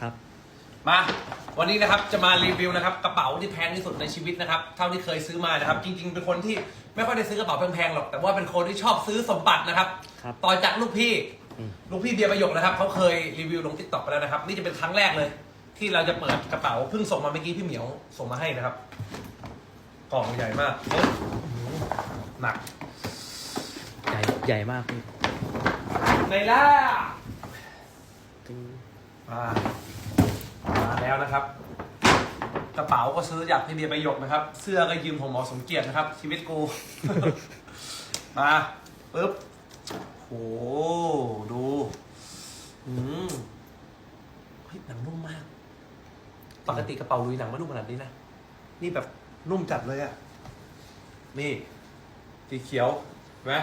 ครับ มาวันนี้นะครับจะมารีวิวนะครับกระเป๋าที่แพงที่สุดในชีวิตนะครับเท่าที่เคยซื้อมานะครับ จริง ๆ เป็นคนที่ไม่ค่อยได้ซื้อกระเป๋าแพงๆหรอกแต่ว่าเป็นคนที่ชอบซื้อสมบัตินะครับครับ ต่อจากลูกพี่อืม ลูกพี่เบียร์ประโยคนะครับเขาเคยรีวิวลงทิกตอกไปแล้วนะครับ นี่จะเป็นครั้งแรกเลย ที่เราจะเปิดกระเป๋าเพิ่งส่งมาเมื่อกี้พี่เหมียวส่งมาให้นะครับกล่องใหญ่มากโอ้ยหนัก ใหญ่ใหญ่มากพี่ ในล่าตึง มามาแล้วนะครับ กระเป๋าก็ซื้อจากพี่เบียร์ประโยคนะครับ เสื้อก็ยืมของหมอสมเกียรตินะครับ ชีวิตกู มาปึ๊บโหดูอืมเฮ้ยหนังนุ่มมาก ปกติกระเป๋าลุยหนังไม่นุ่มขนาดนี้นะ นี่แบบนุ่มจัดเลยอะนี่ สีเขียวเห็นไหม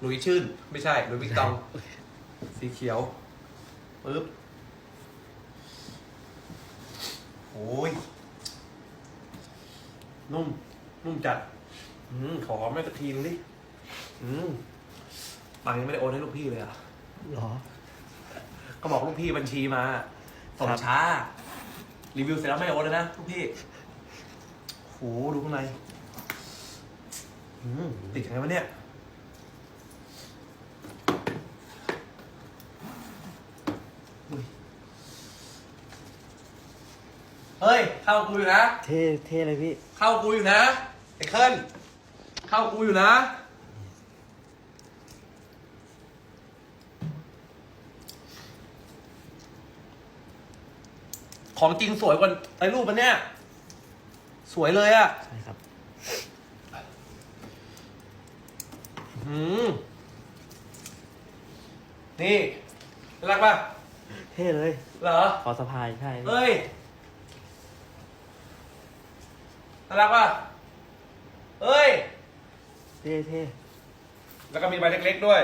หลุยชื่น ไม่ใช่หลุยวิกตอง สีเขียว ปึ๊บโอ้ย นุ่ม นุ่มจัด อืมขอแม่กระทีนึงดิ อืมตังค์ยังไม่ได้โอนให้ลูกพี่เลยอะ หรอ ก็บอกลูกพี่บัญชีมาส่งครับช้า รีวิวเสร็จแล้วไม่โอนเลยนะลูกพี่โหดูข้างใน อืมติดยังไงวะเนี่ยอุ๊ย เฮ้ย เข้ากูอยู่นะ เท่เท่เลยพี่ เข้ากูอยู่นะไอ้เคิลเข้ากูอยู่นะของจริงสวยกว่าไอ้รูปมันเนี่ย สวยเลยอะใช่ครับ อืม นี่รักป่ะ เท่เลย เหรอ ขอสะพายใช่พี่เฮ้ย น่ารักป่ะเฮ้ย เท่เท่แล้วก็มีใบเล็กๆด้วย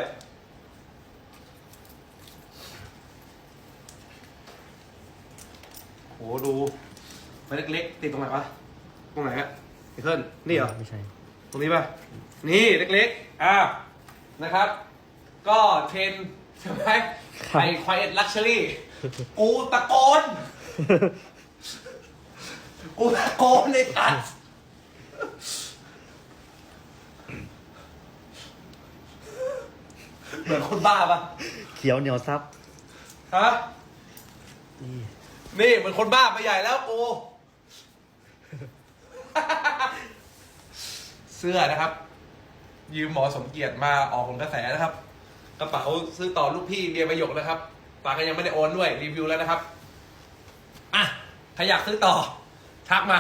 โหดูใบเล็กๆติดตรงไหนวะ ตรงไหนอะไอ้เคิลนี่เหรอ ไม่ใช่ ตรงนี้ป่ะ นี่เล็กๆ อ่า นะครับ ก็เทรนใช่ไหมไอควายเอ็ดลักชัรี่กูตะโกน กูตะโกนเลยค่ะเหมือนคนบ้าปะเขียวเหนียวซับฮะ นี่นี่เหมือนคนบ้าไปใหญ่แล้วกู เสื้อนะครับ ยืมหมอสมเกียรติมาออกผลกระแสนะครับ กระเป๋าซื้อต่อลูกพี่เบียร์ประโยคนะครับปาก็ยังไม่ได้โอนด้วยรีวิวแล้วนะครับ อะใครอยากซื้อต่อ ทักมา